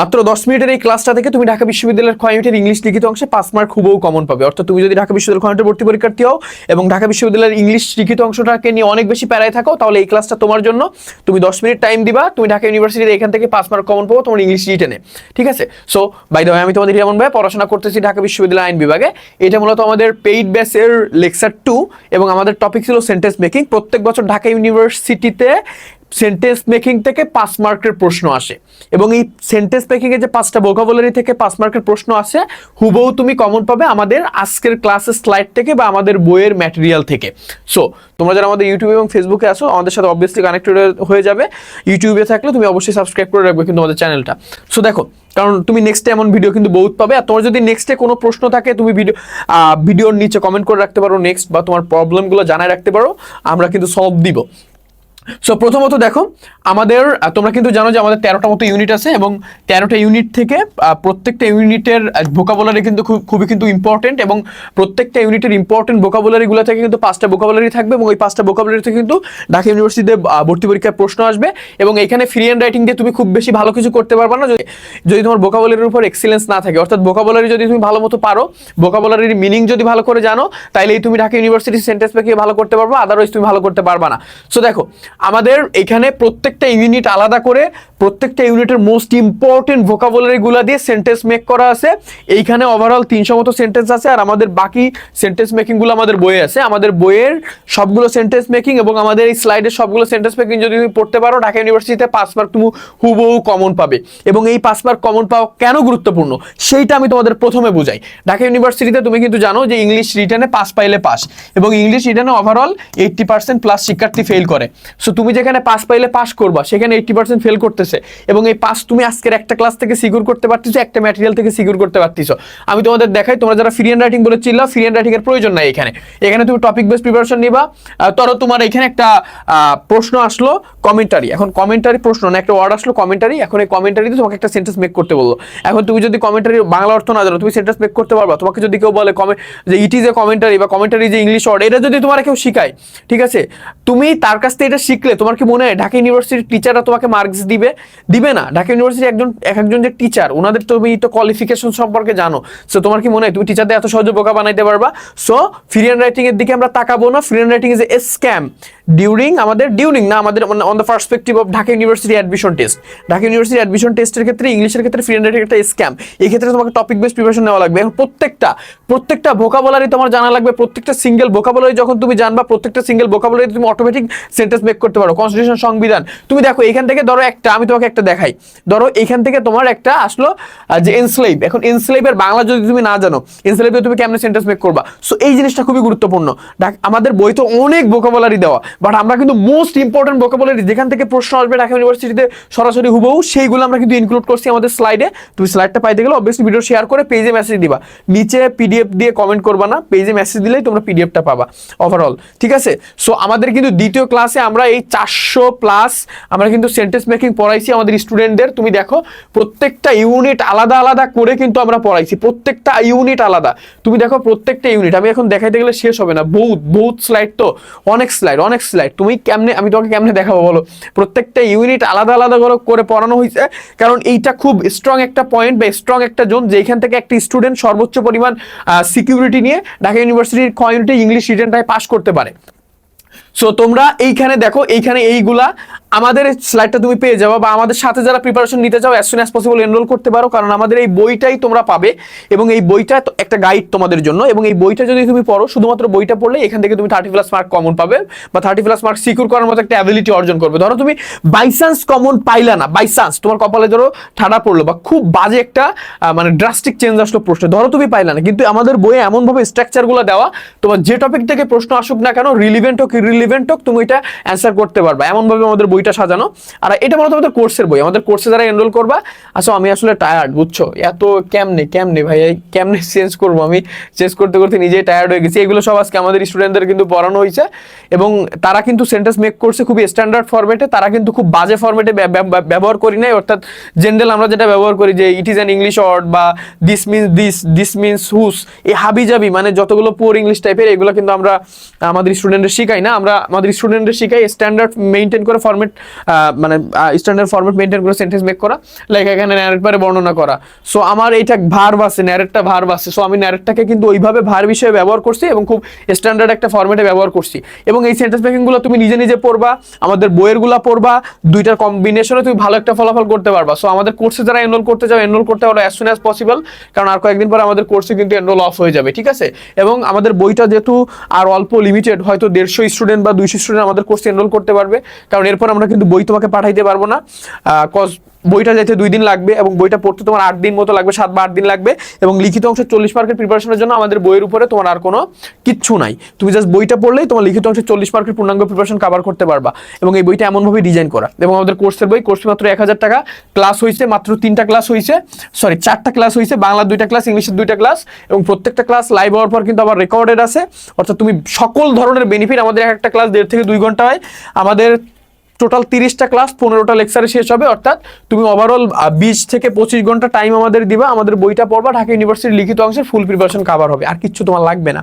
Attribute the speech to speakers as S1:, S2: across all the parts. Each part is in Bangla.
S1: মাত্র দশ মিনিটের এই ক্লাসটা থেকে তুমি ঢাকা বিশ্ববিদ্যালয়ের ক্ষয় ইংলিশ লিখিত অংশে পাস মার্ক হুবহু কমন পাবে। অর্থাৎ তুমি যদি ঢাকা বিশ্ববিদ্যালয় ক্ষয় ভর্তি পরীক্ষার্থী হও এবং ঢাকা বিশ্ববিদ্যালয়ের ইংলিশ লিখিত অংশটাকে নিয়ে অনেক বেশি প্যারায় থাকো, তাহলে এই ক্লাসটা তোমার জন্য। তুমি দশ মিনিট টাইম দিবা, তুমি ঢাকা ইউনিভার্সিটির এখান থেকে পাস মার্ক কমন পাবো, তোমার ইংলিশ রিটেনে ঠিক আছে? সো বাই দ্য আমি তোমাদের যেমন ভাই পড়াশোনা করতেছি ঢাকা বিশ্ববিদ্যালয় আইন বিভাগে। এটা মূলত আমাদের পেইড ব্যাসের লেকচার টু এবং আমাদের টপিক ছিল সেন্টেন্স মেকিং প্রত্যেক বছর ঢাকা ইউনিভার্সিটিতে সেন্টেন্স মেকিং থেকে পাস মার্কের প্রশ্ন আসে। এবং এই সেন্টেন্স মেকিং এর যে পাঁচটা ভোকাবুলারি থেকে পাস মার্কের প্রশ্ন আসে, হুবহু তুমি কমন পাবে আমাদের আজকের ক্লাসের স্লাইড থেকে বা আমাদের বইয়ের ম্যাটেরিয়াল থেকে। সো তোমরা যারা আমাদের ইউটিউব এবং ফেসবুকে আসো আমাদের সাথে অবভিয়াসলি কানেক্টেড হয়ে যাবে। ইউটিউবে থাকলে তুমি অবশ্যই সাবস্ক্রাইব করে রাখবে কিন্তু আমাদের চ্যানেলটা সো দেখো, কারণ তুমি নেক্সটে এমন ভিডিও কিন্তু বহুত পাবে। আর তোমার যদি নেক্সটে কোনো প্রশ্ন থাকে, তুমি ভিডিও ভিডিওর নিচে কমেন্ট করে রাখতে পারো নেক্সট বা তোমার প্রবলেমগুলো জানায় রাখতে পারো, আমরা কিন্তু সলভ দিব। সো প্রথমত দেখো, আমাদের তোমরা কিন্তু জানো যে আমাদের তেরোটা মতো ইউনিট আছে এবং তেরোটা ইউনিট থেকে প্রত্যেকটা ইউনিটের ভোকাবুলারি কিন্তু খুব- খুবই কিন্তু ইম্পর্টেন্ট এবং প্রত্যেকটা ইউনিটের ইম্পর্টেন্ট ভোকাবুলারিগুলো থেকে কিন্তু পাঁচটা ভোকাবুলারি থাকবে এবং ওই পাঁচটা ভোকাবুলারি থেকে কিন্তু ঢাকা ইউনিভার্সিটিতে ভর্তি পরীক্ষার প্রশ্ন আসবে এবং এখানে ফ্রি হ্যান্ড রাইটিং দিয়ে তুমি খুব বেশি ভালো কিছু করতে পারবে না। যদি যদি তোমার ভোকাবুলারির উপর এক্সিলেন্স না থাকে, অর্থাৎ ভোকাবুলারি যদি তুমি ভালো মতো পারো ভোকাবুলারির মিনিং যদি ভালো করে জানো, তাইলেই তুমি ঢাকা ইউনিভার্সিটি সেন্টেন্স পেকে ভালো করতে পারবে আদারওয়াইজ তুমি ভালো করতে পারবা না। সো দেখো আমাদের এখানে প্রত্যেকটা ইউনিট আলাদা করে প্রত্যেকটা ইউনিটের মোস্ট ইম্পর্টেন্ট ভোকাবুলারি গুলা দিয়ে সেন্টেন্স মেক করা আছে। এইখানে ওভারঅল তিনশো মতো সেন্টেন্স আছে, আর আমাদের বাকি সেন্টেন্স মেকিংগুলো আমাদের বইয়ে আছে। আমাদের বইয়ের সবগুলো সেন্টেন্স মেকিং এবং আমাদের এই স্লাইডের সবগুলো সেন্টেন্স মেকিং যদি তুমি পড়তে পারো, ঢাকা ইউনিভার্সিটিতে পাস মার্ক তুমি হুবহু কমন পাবে। এবং এই পাস মার্ক কমন পাওয়া কেন গুরুত্বপূর্ণ? সেইটা আমি তোমাদের প্রথমে বুঝাই। ঢাকা ইউনিভার্সিটিতে তুমি কিন্তু জানো যে ইংলিশ রিটার্নে পাস পাইলে পাস এবং ইংলিশ রিটার্নে ওভারঅল এইটটি পার্সেন্ট প্লাস শিক্ষার্থী ফেল করে। সো তুমি যেখানে পাস পাইলে পাস করবা, সেখানে এইটটি পার্সেন্ট ফেল করতেছে এবং এই পাস তুমি আজকের একটা ক্লাস থেকে সিকিউর করতে পারতেছো, একটা ম্যাটেরিয়াল থেকে সিকিউর করতে পারতেছো। আমি তোমাদের দেখাই, তোমরা যারা ফ্রি হ্যান্ড রাইটিং বলেছিল ফ্রি হ্যান্ড রাইটিং এর প্রয়োজন নাই এখানে। এখানে তুমি টপিক বেস প্রিপারেশন নিবা। ধরো তোমার এখানে একটা প্রশ্ন আসলো কমেন্টারি এখন কমেন্টারি প্রশ্ন না, একটা ওয়ার্ড আসলো কমেন্টারি এখন এই কমেন্টারিতে তোমাকে একটা সেন্টেন্স মেক করতে বলল। এখন তুমি যদি কমেন্টারি বাংলা অর্থ না জানো, তুমি সেন্টেন্স মেক করতে পারবা। তোমাকে যদি কেউ বলে কমে যে ইট ইজ এ কমেন্টারি বা কমেন্টারি যে ইংলিশ ওয়ার্ড এটা যদি তোমার কেউ শিখায়, ঠিক আছে? তুমি তার কাছ থেকে এটা শিখলে, তোমার কি মনে হয়, ঢাকা ইউনিভার্সিটির টিচাররা তোমাকে মার্কস দিবে? দিবে না। ঢাকা ইউনিভার্সিটি একজন, এক একজন যে টিচার ওনাদের তুমি তো কোয়ালিফিকেশন সম্পর্কে জানো। সো তোমার কি মনে হয়, তুমি টিচারদের এত সহজে বোকা বানাইতে পারবা? সো ফ্রি হ্যান্ড রাইটিং এর দিকে আমরা তাকাবো না। Free hand writing is a scam during আমাদের ডিউরিং না আমাদের on the perspective of Dhaka university admission test Dhaka university admission টেস্টের ক্ষেত্রে ইংলিশের ক্ষেত্রে ফ্রি হ্যান্ড রাইটিং একটা স্ক্যাম এই ক্ষেত্রে তোমাকে টপিক বেস প্রিপারেশন নেওয়া লাগবে। এখন প্রত্যেকটা প্রত্যেকটা ভোকাবুলারি তোমার জানা লাগবে। প্রত্যেকটা সিঙ্গেল ভোকাবুলারি যখন তুমি জানবা, প্রত্যেকটা সিঙ্গেল ভোকাবুলারি তুমি অটোমেটিক সেন্টেন্স মেক করতে পারো। কনস্টিটিউশন সংবিধান। তুমি দেখো, এখান থেকে ধরো একটা, আমি তোমাকে একটা দেখাই। ধরো এখান থেকে তোমার একটা আসলো যে এনস্লেভ এখন এনস্লেভের বাংলা যদি তুমি না জানো এনস্লেভে তুমি কেমন সেন্টেন্স মেক করবা? সো এই জিনিসটা খুবই গুরুত্বপূর্ণ। আমাদের বই তো অনেক ভোকাবুলারি দেওয়া বাট আমরা কিন্তু মোস্ট ইম্পর্টেন্ট ভোকাবুলারি যেখান থেকে প্রশ্ন আসবে ঢাকা ইউনিভার্সিটিতে সরাসরি হুবহু সেইগুলো আমরা কিন্তু ইনক্লুড করছি আমাদের স্লাইডে তুমি স্লাইডটা পাইতে গেলে অবভিয়াসলি ভিডিও শেয়ার করে পেজে মেসেজ দিবা। নিচে পিডিএফ দিয়ে কমেন্ট করবা না পেজে মেসেজ দিলেই তোমরা পিডিএফটা পাবা ওভারঅল ঠিক আছে? সো আমাদের কিন্তু দ্বিতীয় ক্লাসে আমরা এই চারশো প্লাস আমরা কিন্তু সেন্টেন্স মেকিং পড়াইছি আমাদের স্টুডেন্টদের তুমি দেখো, প্রত্যেকটা ইউনিট আলাদা আলাদা করে কিন্তু আমরা পড়াইছি। প্রত্যেকটা ইউনিট আলাদা। তুমি দেখো, প্রত্যেকটা ইউনিট আমি এখন দেখাইতে গেলে শেষ হবে না। বহুত বহুত স্লাইড তো। অনেক স্লাইড অনেক স্লাইড তুমি কেমনে, আমি তোমাকে কেমনে দেখাবো বলো? প্রত্যেকটা ইউনিট আলাদা আলাদা করে পড়ানো হয়েছে কারণ এইটা খুব স্ট্রং একটা পয়েন্ট বা স্ট্রং একটা জোন যেখান থেকে একটা স্টুডেন্ট সর্বোচ্চ পরিমাণ সিকিউরিটি নিয়ে ঢাকা ইউনিভার্সিটির কমিউনিটি ইংলিশ রিটার্নটায় পাস করতে পারে। সো তোমরা এইখানে দেখো, এইখানে এইগুলা আমাদের স্লাইডটা তুমি পেয়ে যাবে বা আমাদের সাথে যারা প্রিপারেশন নিতে চাও as soon as possible enrol করতে পারো। কারণ আমাদের এই বইটাই তোমরা পাবে এবং এই বইটা একটা গাইড তোমাদের জন্য এবং এই বইটা যদি তুমি পড়ো, শুধুমাত্র বইটা পড়লে এখান থেকে তুমি থার্টি প্লাস মার্ক কমন পাবে বা থার্টি প্লাস মার্ক সিকিউর করার মতো একটা অ্যাবিলিটি অর্জন করবে। ধরো তুমি বাইচান্স কমন পাইলা না বাইচান্স তোমার কপালে ধরো ঠাডা পড়ল বা খুব বাজে একটা মানে ড্রাস্টিক চেঞ্জ আসলো প্রশ্ন। ধরো তুমি পাইলা না, কিন্তু আমাদের বইয়ে এমনভাবে স্ট্রাকচারগুলো দেওয়া, তোমার যে টপিক থেকে প্রশ্ন আসুক না কেন রিলিভেন্ট হোক ইরিলিভেন্ট হোক, তুমি এটা অ্যান্সার করতে পারবা। এমনভাবে আমাদের বইটা সাজানো। আর এটা মূলত আমাদের কোর্সের বই। আমাদের কোর্সে যারা এনরোল করবা আসলে আমি আসলে টায়ার্ড বুঝছ? এত কেমনে কেমনে ভাই কেমনে চেঞ্জ করব আমি? চেঞ্জ করতে করতে নিজেই টায়ার্ড হয়ে গেছি। এগুলো সব আজকে আমাদের স্টুডেন্টদের কিন্তু পড়ানো হয়েছে। এবং তারা কিন্তু সেন্টেন্স মেক করছে খুবই স্ট্যান্ডার্ড ফরম্যাটে তারা কিন্তু খুব বাজে ফরম্যাটে ব্যবহার করি নাই। অর্থাৎ জেনারেল আমরা যেটা ব্যবহার করি যে it is an English word বা this means this this means whose এই হাবি জাবি মানে যতগুলো পুয়ার ইংলিশ টাইপের এগুলো কিন্তু আমরা আমাদের স্টুডেন্টদের শিখাই না। আমরা আমাদের স্টুডেন্টদের শিখাই স্ট্যান্ডার্ড মেনটেন করে ফরম্যাট ফরম্যাট মানে স্ট্যান্ডার্ড ফরম্যাট মেনটেন করে সেন্টেন্স মেক করা লাইক এখানে ন্যারেট পারে বর্ণনা করা। সো আমার এইটা ভার আছে ন্যারেটটা ভার আছে। সো আমি ন্যারেটটাকে কিন্তু ওইভাবে ভার বিষয়ে ব্যবহার করছি এবং খুব স্ট্যান্ডার্ড একটা ফরম্যাটে ব্যবহার করছি। এবং এই সেন্টেন্স মেকিংগুলো তুমি নিজে নিজে পড়বা, আমাদের বইয়েরগুলো পড়বা, দুইটার কম্বিনেশনে তুমি ভালো একটা ফলাফল করতে পারবা। সো আমাদের কোর্সে যারা এনরোল করতে যাও এনরোল করতে পারো অ্যাজ সুন অ্যাজ পসিবল কারণ আর কয়েকদিন পর আমাদের কোর্সে কিন্তু এনরোল অফ হয়ে যাবে, ঠিক আছে? এবং আমাদের বইটা যেহেতু আর অল্প লিমিটেড হয়তো দেড়শো স্টুডেন্ট বা দুইশো স্টুডেন্ট আমাদের কোর্সে এনরোল করতে পারবে। কারণ এরপর আমরা কিন্তু বই তোমাকে পাঠাইতে পারব না। কজ বইটা যেতে দুই দিন লাগবে এবং বইটা পড়তে তোমার আট দিন মতো লাগবে, সাত বা আট দিন লাগবে এবং লিখিত অংশ চল্লিশ মার্কের প্রিপারেশনের জন্য আমাদের বইয়ের উপরে তোমার আর কোনো কিচ্ছু নাই। তুমি জাস্ট বইটা পড়লেই তোমার লিখিত অংশে চল্লিশ মার্কের পূর্ণাঙ্গ প্রিপারেশন কভার করতে পারবা এবং এই বইটা এমনভাবে ডিজাইন করা। এবং আমাদের কোর্সের বই কোর্স মাত্র এক হাজার টাকা ক্লাস হয়েছে মাত্র তিনটা ক্লাস হয়েছে সরি চারটা ক্লাস হয়েছে বাংলার দুইটা ক্লাস ইংলিশের দুইটা ক্লাস এবং প্রত্যেকটা ক্লাস লাইভ হওয়ার পর কিন্তু আবার রেকর্ডেড আছে। অর্থাৎ তুমি সকল ধরনের বেনিফিট আমাদের এক একটা ক্লাস দেড় থেকে দুই ঘণ্টা হয়। আমাদের টোটাল তিরিশটা ক্লাস পনেরোটা লেকচারে শেষ হবে। অর্থাৎ তুমি ওভারঅল বিশ থেকে পঁচিশ ঘণ্টা টাইম আমাদের দিবা, আমাদের বইটা পড়বা, ঢাকা ইউনিভার্সিটির লিখিত অংশের ফুল প্রিপারেশন কাভার হবে। আর কিচ্ছু তোমার লাগবে না।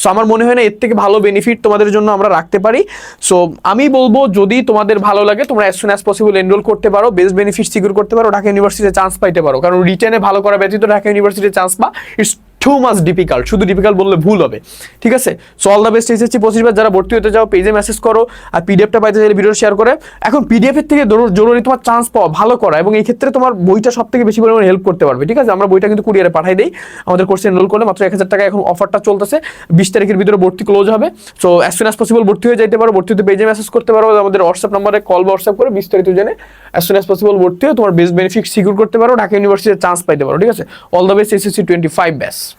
S1: সো আমার মনে হয় না এর থেকে ভালো বেনিফিট তোমাদের জন্য আমরা রাখতে পারি। সো আমি বলব যদি তোমাদের ভালো লাগে, তোমরা as soon as possible enroll করতে পারো বেস্ট বেনিফিট সিকিউর করতে পারো, ঢাকা ইউনিভার্সিটিতে চান্স পাইতে পারো। কারণ রিটেনে ভালো করা ব্যতীত ঢাকা ইউনিভার্সিটিতে চান্স পা ইটস টু মাস ডিফিকাল্ট শুধু ডিফিকাল্ট বললে ভুল হবে। ঠিক আছে? So all the best SSC পঁচিশ বার যারা ভর্তি হতে যাও পেজে মেসেজ করো আর পিডিএফটা পাইতে চাইলে ভিডিও শেয়ার করে। এখন পিডিএফের থেকে জরুর- তোমার চান্স পাওয়া, ভালো করা এবং এই ক্ষেত্রে তোমার বইটা সব থেকে বেশি পরিমাণে হেল্প করতে পারবে। ঠিক আছে? আমরা বইটা কিন্তু কুরিয়ারে পাঠাই দিই। আমাদের কোর্সে এনরোল করলে মাত্র এক হাজার টাকা এখন অফারটা চলতেছে। বিশ তারিখের ভিতরে ভর্তি ক্লোজ হবে। So as soon as possible ভর্তি হয়ে যাইতে পারো, ভর্তি হতে পেজে মেসেজ করতে পারো, আমাদের হোয়াটসঅ্যাপ নাম্বারে কল বা হোয়াটসঅ্যাপ করে বিস্তারিত জেনে অ্যাজ সুন অ্যাজ পসিবল ভর্তি হয়ে তোমার বেস্ট বেনিফিট সিকিউর করতে পারো, ঢাকা ইউনিভার্সিটিতে চান্স পাইতে পারো। ঠিক আছে? All the best SSC twenty five batch